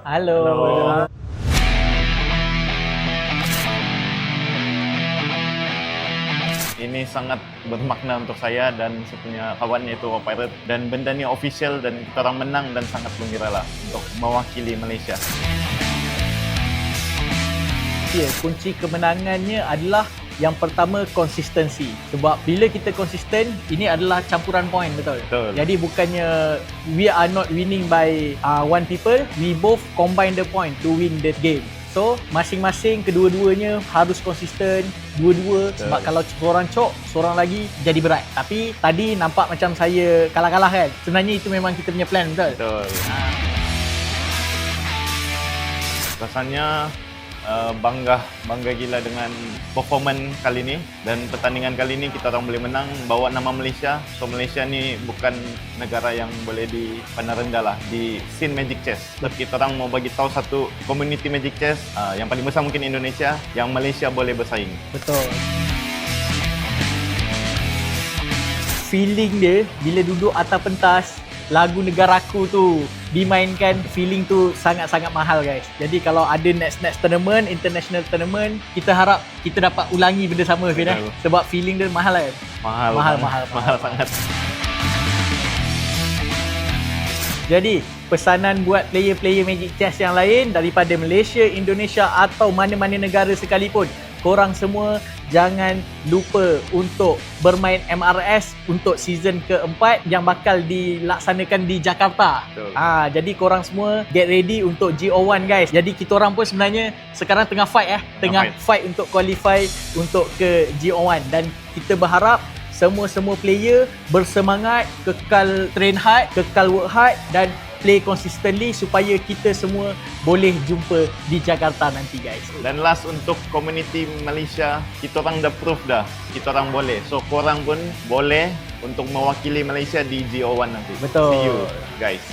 Halo. Halo. Ini sangat bermakna untuk saya dan saya punya kawan yaitu Pirate dan benda ni official dan kita orang menang dan sangat gembira lah untuk mewakili Malaysia. Ya, kunci kemenangannya adalah yang pertama konsistensi. Sebab bila kita konsisten, ini adalah campuran poin betul. Betul. Jadi bukannya we are not winning by uh, one people, we both combine the point to win the game. So, masing-masing kedua-duanya harus konsisten, dua-dua Betul. sebab kalau seorang cok, seorang lagi jadi berat. Tapi tadi nampak macam saya kalah-kalah kan. Sebenarnya itu memang kita punya plan betul. Betul. Rasanya uh, bangga bangga gila dengan performan kali ni dan pertandingan kali ni kita orang boleh menang bawa nama Malaysia. So Malaysia ni bukan negara yang boleh dipandang rendah lah di scene Magic Chess. Tapi kita orang mau bagi tahu satu community Magic Chess uh, yang paling besar mungkin Indonesia yang Malaysia boleh bersaing. Betul. Feeling dia bila duduk atas pentas lagu negaraku tu dimainkan feeling tu sangat-sangat mahal guys. Jadi kalau ada next next tournament, international tournament, kita harap kita dapat ulangi benda sama Fin eh. Sebab feeling dia mahal kan. Mahal, Mahal, mahal, mahal mahal. sangat. Jadi pesanan buat player-player Magic Chess yang lain daripada Malaysia, Indonesia atau mana-mana negara sekalipun, korang semua jangan lupa untuk bermain MRS untuk season keempat yang bakal dilaksanakan di Jakarta. Betul. Ah, jadi korang semua get ready untuk GO1 guys. Jadi kita orang pun sebenarnya sekarang tengah fight eh, tengah fight. untuk qualify untuk ke GO1 dan kita berharap semua-semua player bersemangat, kekal train hard, kekal work hard dan play consistently supaya kita semua boleh jumpa di Jakarta nanti guys. Dan last untuk community Malaysia, kita orang dah proof dah. Kita orang boleh. So korang pun boleh untuk mewakili Malaysia di GO1 nanti. Betul. See you guys.